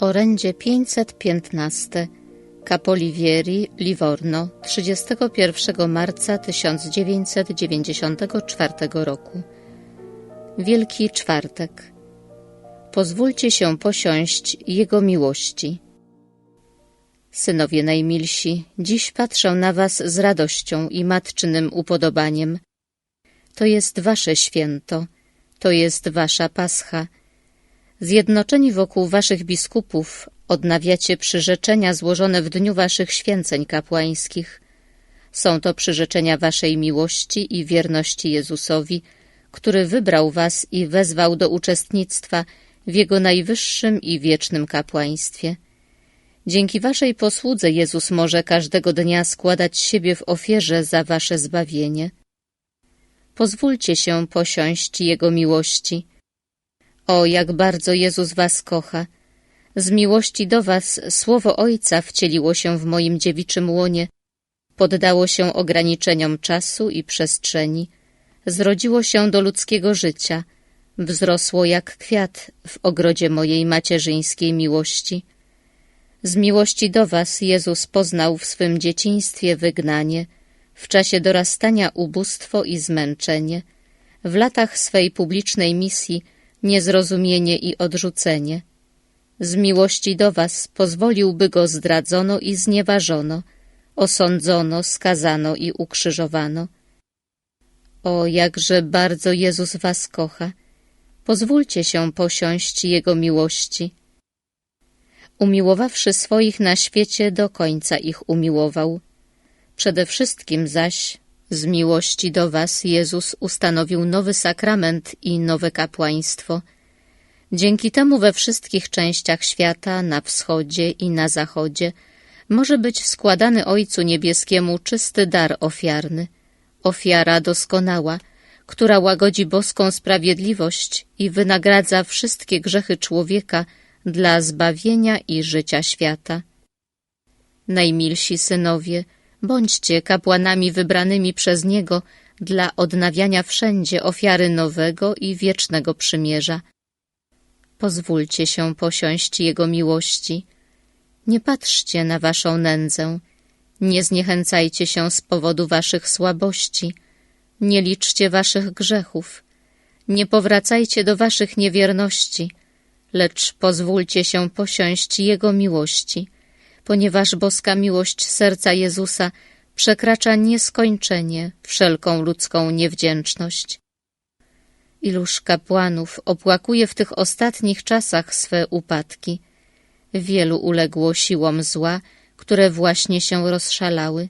Orędzie 515 Capolivieri, Livorno 31 marca 1994 roku Wielki Czwartek Pozwólcie się posiąść Jego miłości. Synowie najmilsi, dziś patrzę na was z radością i matczynym upodobaniem. To jest wasze święto, to jest wasza pascha. Zjednoczeni wokół waszych biskupów odnawiacie przyrzeczenia złożone w dniu waszych święceń kapłańskich. Są to przyrzeczenia waszej miłości i wierności Jezusowi, który wybrał was i wezwał do uczestnictwa w Jego najwyższym i wiecznym kapłaństwie. Dzięki waszej posłudze Jezus może każdego dnia składać siebie w ofierze za wasze zbawienie. Pozwólcie się posiąść Jego miłości. O, jak bardzo Jezus was kocha! Z miłości do was słowo Ojca wcieliło się w moim dziewiczym łonie, poddało się ograniczeniom czasu i przestrzeni, zrodziło się do ludzkiego życia, wzrosło jak kwiat w ogrodzie mojej macierzyńskiej miłości. Z miłości do was Jezus poznał w swym dzieciństwie wygnanie, w czasie dorastania ubóstwo i zmęczenie, w latach swej publicznej misji niezrozumienie i odrzucenie. Z miłości do was pozwoliłby go zdradzono i znieważono, osądzono, skazano i ukrzyżowano. O, jakże bardzo Jezus was kocha! Pozwólcie się posiąść Jego miłości. Umiłowawszy swoich na świecie, do końca ich umiłował. Przede wszystkim zaś z miłości do was Jezus ustanowił nowy sakrament i nowe kapłaństwo. Dzięki temu we wszystkich częściach świata, na wschodzie i na zachodzie, może być składany Ojcu Niebieskiemu czysty dar ofiarny, ofiara doskonała, która łagodzi boską sprawiedliwość i wynagradza wszystkie grzechy człowieka dla zbawienia i życia świata. Najmilsi synowie, Bądźcie kapłanami wybranymi przez Niego dla odnawiania wszędzie ofiary nowego i wiecznego przymierza. Pozwólcie się posiąść Jego miłości. Nie patrzcie na waszą nędzę, nie zniechęcajcie się z powodu waszych słabości, nie liczcie waszych grzechów, nie powracajcie do waszych niewierności, lecz pozwólcie się posiąść Jego miłości – ponieważ boska miłość serca Jezusa przekracza nieskończenie wszelką ludzką niewdzięczność. Iluż kapłanów opłakuje w tych ostatnich czasach swe upadki. Wielu uległo siłom zła, które właśnie się rozszalały.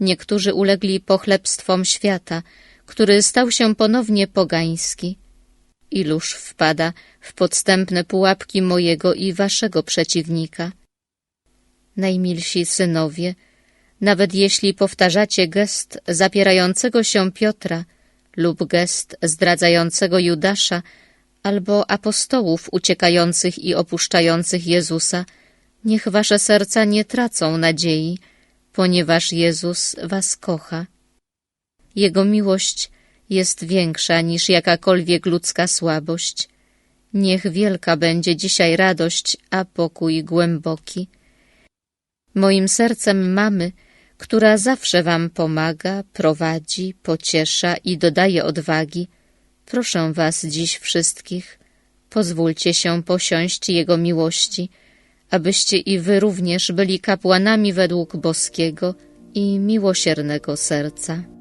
Niektórzy ulegli pochlebstwom świata, który stał się ponownie pogański. Iluż wpada w podstępne pułapki mojego i waszego przeciwnika – najmilsi synowie, nawet jeśli powtarzacie gest zapierającego się Piotra lub gest zdradzającego Judasza albo apostołów uciekających i opuszczających Jezusa, niech wasze serca nie tracą nadziei, ponieważ Jezus was kocha. Jego miłość jest większa niż jakakolwiek ludzka słabość. Niech wielka będzie dzisiaj radość, a pokój głęboki moim sercem mamy, która zawsze wam pomaga, prowadzi, pociesza i dodaje odwagi, proszę was dziś wszystkich, pozwólcie się posiąść Jego miłości, abyście i wy również byli kapłanami według boskiego i miłosiernego serca.